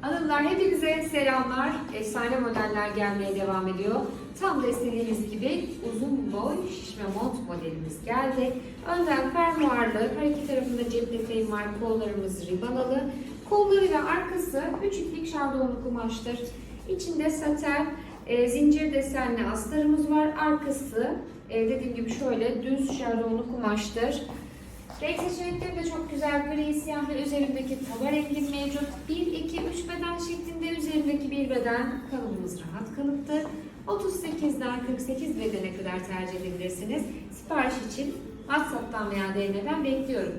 Hanımlar hepinize selamlar. Efsane modeller gelmeye devam ediyor. Tam da istediğimiz gibi uzun boy şişme mont modelimiz geldi. Önden fermuarlı, her iki tarafında cep detayı var, kollarımız ribanalı. Kolları ve arkası 3 iplik şardonlu kumaştır. İçinde saten, e, zincir desenli astarımız var. Arkası e, dediğim gibi şöyle düz şardonlu kumaştır. Renk seçenekleri de çok güzel. Gri, siyah ve üzerindeki tava rengi mevcut. 1, 2, 3 beden üzerindeki bir beden kalıbımız rahat kalıptır. 38'den 48 bedene kadar tercih edebilirsiniz. Sipariş için WhatsApp'tan veya DM'den bekliyorum.